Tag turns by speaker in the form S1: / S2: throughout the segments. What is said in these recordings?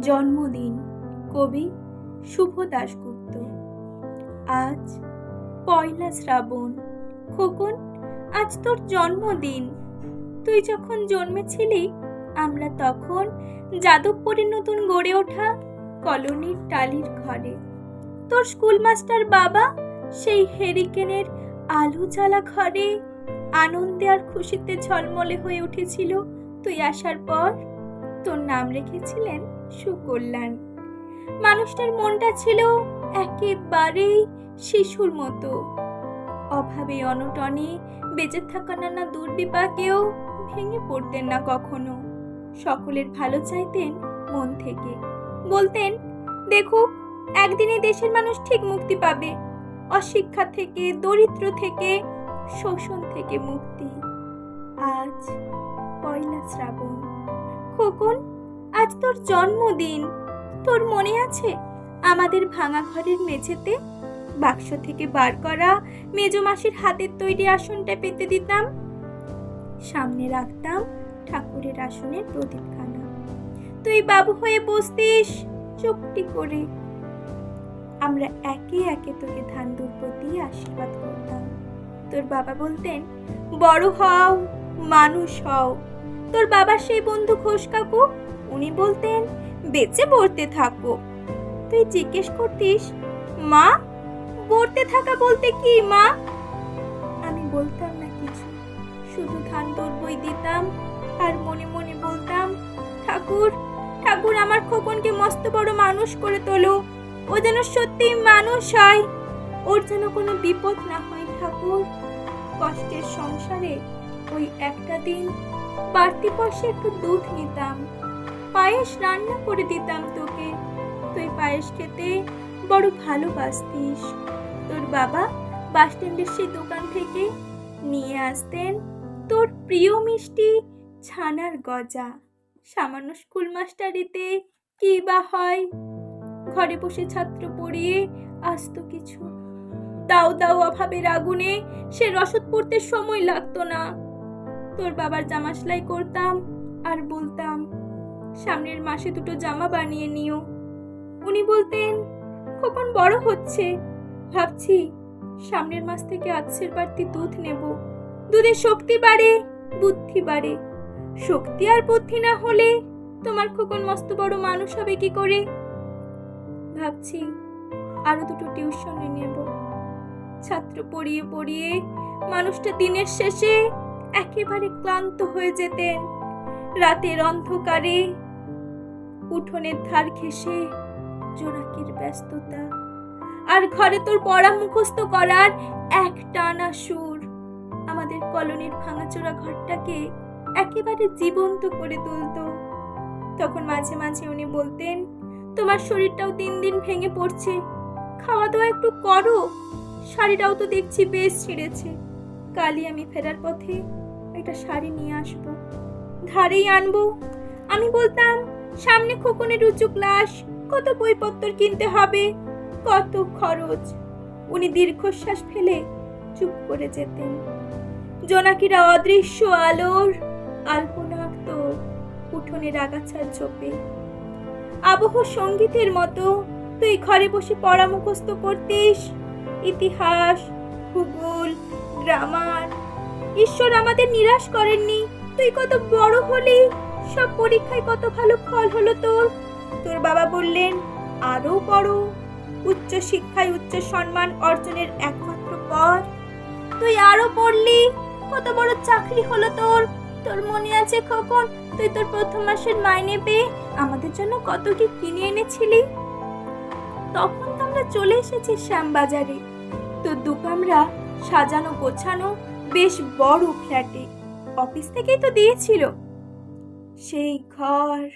S1: জন্মদিন। কবি শুভ দাশগুপ্ত। আজ পয়লা শ্রাবণ। খোকন, আজ তোর জন্মদিন। তুই যখন জন্মেছিলি, আমরা তখন যাদবপুরের নতুন গড়ে ওঠা কলোনির টালির ঘরে। তোর স্কুল মাস্টার বাবা সেই হেরিকেনের আলু জ্বালা ঘরে আনন্দে আর খুশিতে ঝলমলে হয়ে উঠেছিল। তুই আসার পর তোর নাম রেখেছিলেন সুকল্যাণ। মানুষটার মনটা ছিল একেবারেই শিশুর মতো। অভাবে, অনটনে বেঁচে থাকা নানা দুর্বিপাকেও ভেঙে পড়তেন না কখনো। সকলের ভালো চাইতেন মন থেকে। বলতেন, দেখুক, একদিনে দেশের মানুষ ঠিক মুক্তি পাবে। অশিক্ষা থেকে, দরিদ্র থেকে, শোষণ থেকে মুক্তি। আজ পয়লা শ্রাবণ। খোকন আজ তোর জন্মদিন। তোর মনে আছে আমাদের ভাঙা ঘরের মেঝেতে বাক্স থেকে বার করা মেজো মাসির হাতের তৈরি আসনটা পেতে দিতাম? সামনে রাখতাম ঠাকুরের আসনের প্রদীপখানা। তুই বাবু হয়ে বসতিস চুপটি করে। আমরা একে একে তোকে ধান দিয়ে আশীর্বাদ করতাম। তোর বাবা বলতেন, বড় হও, মানুষ হও। তোর বাবার সেই বন্ধু ঘোষ কাকু উনি বলতেন, বেঁচে পড়তে থাকো। তুই জিজ্ঞেস করতিস, মা, পড়তে থাকা বলতে কি, মা? আমি বলতাম না কিছু, শুধু ধান বই দিতাম, আর মনে মনে বলতাম, ঠাকুর ঠাকুর আমার খোকনকে মস্ত বড় মানুষ করে তোলো, ও যেন সত্যি মানুষ হয়, ওর যেন কোনো বিপদ না হয় ঠাকুর। কষ্টের সংসারে ওই একটা দিন বাড়তি পয়সা একটু দুধ নিতাম। পায়েস রান্না করে দিতাম তোকে। তুই পায়েস খেতে বড় ভালোবাসতিস। তোর বাবা বাস স্ট্যান্ডের সেই দোকান থেকে নিয়ে আসতেন তোর প্রিয় মিষ্টি ছানার গজা। সামান্য স্কুল মাস্টারিতে কি বা হয়? ঘরে বসে ছাত্র পড়িয়ে আসতো কিছু। দাও দাও অভাবের আগুনে সে রসদ পড়তে সময় লাগতো না। তোর বাবার জামা সেলাই করতাম আর বলতাম সামনের মাসে দুটো জামা বানিয়ে নিও। উনি বলতেন, খোকন বড় হচ্ছে। ভাবছি, সামনের মাস থেকে আজকের বাড়তি দুধ নেব। দুধে শক্তি বাড়ে, বুদ্ধি বাড়ে। শক্তি আর বুদ্ধি না হলে তোমার খোকন মস্ত বড় মানুষ হবে কি করে? ভাবছি, আরও দুটো টিউশনে নেব। ছাত্র পড়িয়ে পড়িয়ে মানুষটা দিনের শেষে একেবারে ক্লান্ত হয়ে যেতেন। রাতের অন্ধকারে উঠোনের ধার ঘেসে জোনাকির ব্যস্ততা। আর ঘরে তোর পড়া মুখস্থ করার এক টানা সুর। আমাদের কলোনির ভাঙাচোরা ঘরটাকে একেবারে জীবন্ত করে তুলতো। তখন মাঝে মাঝে উনি বলতেন, তোমার শরীরটাও দিন দিন ভেঙে পড়ছে। খাওয়া দাওয়া একটু করো। শাড়িটাও তো দেখছি বেশ ছিঁড়েছে। কালই আমি ফেরার পথে একটা শাড়ি নিয়ে আসব। ধারেই আনব। আমি বলতাম সামনে খোকনের উঁচু ক্লাস কত বইপত্র কিনতে হবে, কত খরচ। উনি দীর্ঘশ্বাস ফেলে চুপ করে যেতেন। জোনাকিরা অদৃশ্য আলোর আলপনা আঁকত উঠোনের আগাছার চোপে আবহ সঙ্গীতের মতো, তুই ঘরে বসে পড়া মুখস্থ করতিস, ইতিহাস, ভূগোল গ্রামার ঈশ্বর আমাদের নিরাশ করেননি, তুই কত বড় হলি। সব পরীক্ষায় কত ভালো ফল হলো তোর? তোর বাবা বললেন আরও বড় উচ্চ শিক্ষায় উচ্চ সম্মান অর্জনের একমাত্র পথ। তুই আরও পড়লি? কত বড় চাকরি হলো তোর? তোর মনে আছে খোকন তুই তোর প্রথম মাসের মাইনে পেয়ে আমাদের জন্য কত কি কিনে এনেছিলি? তখন তো আমরা চলে এসেছি শ্যামবাজারে। তোর দু কামরা সাজানো গোছানো বেশ বড় ফ্ল্যাটে। অফিস থেকেই তো দিয়েছিল। সেই ঘর,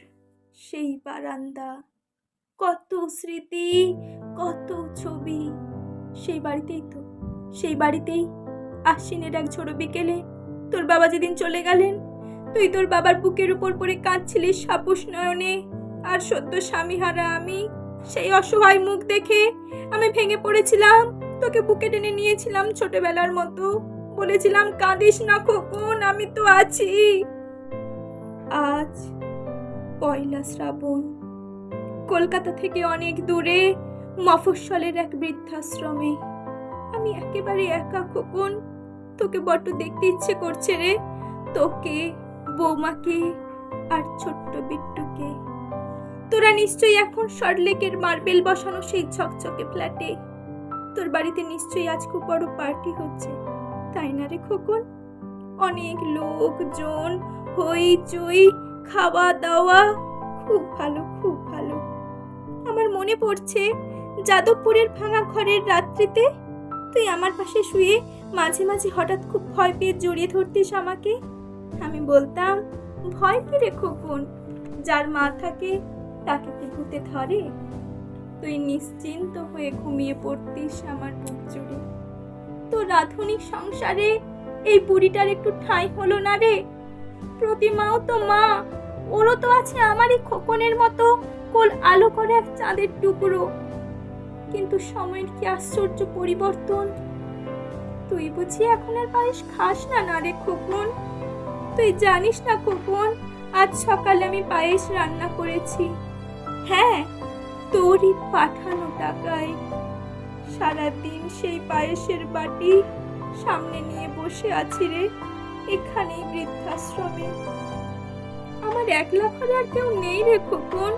S1: সেই বারান্দা, কত স্মৃতি, কত ছবি। সেই বাড়িতেই তো, সেই বাড়িতেই আশ্বিনের এক ঝোড়ো বিকেলে তোর বাবা যেদিন চলে গেলেন, তুই তোর বাবার বুকের উপর পড়ে কাঁদছিলিস সাপুস নয়নে। আর সদ্য স্বামীহারা আমি সেই অসহায় মুখ দেখে আমি ভেঙে পড়েছিলাম, তোকে বুকে টেনে নিয়েছিলাম ছোটবেলার মতো। বলেছিলাম, কাঁদিস না খোকন, আমি তো আছি। আজ পয়লা শ্রাবণ। কলকাতা থেকে অনেক দূরে মফস্বলের এক বৃদ্ধাশ্রমে। আমি একেবারে একা খোকন। তোকে বড্ড দেখতে ইচ্ছে করছে রে। তোকে, বৌমাকে আর ছোট্ট বিট্টুকে। তোরা নিশ্চয়ই এখন সরলেকের মার্বেল বসানো সেই ঝকঝকে ফ্ল্যাটে। তোর বাড়িতে নিশ্চয়ই আজ খুব বড় পার্টি হচ্ছে। তাই না রে খোকন? অনেক লোকজন হইচই খাওয়া দাওয়া, খুব ভালো খুব ভালো। আমার মনে পড়ছে যাদবপুরের ভাঙা ঘরের রাত্রিতে তুই আমার পাশে শুয়ে মাঝে মাঝে হঠাৎ খুব ভয় পেয়ে জড়িয়ে ধরতিস আমাকে। আমি বলতাম, ভয় কি রে খোকন? যার মা থাকে তাকে কি ভূতে ধরে? তুই নিশ্চিন্ত হয়ে ঘুমিয়ে পড়তিস আমার বুক জুড়ে। তোর আধুনিক সংসারে এই বুড়িটার একটু ঠাঁই হলো না রে? প্রতিমাও তো মা। ওরও তো আছে আমারই খোকনের মতো কোল আলো করে এক চাঁদের টুকরো। কিন্তু সময়ের কি আশ্চর্য পরিবর্তন? তুই বুঝি এখন আর পায়েস খাস না না রে খোকন? তুই জানিস না খোকন, আজ সকালে আমি পায়েস রান্না করেছি। হ্যাঁ তোরই পাঠানো টাকায়। সারাদিন সেই পায়েসের বাটি সামনে নিয়ে বসে আছি রে। এখানেই বৃদ্ধাশ্রমে। আমার একলা ঘরে আর কেউ নেই রে খোকন।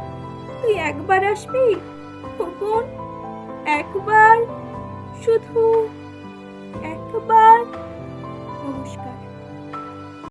S1: তুই একবার আসবি? খোকন, একবার, শুধু একবার। নমস্কার।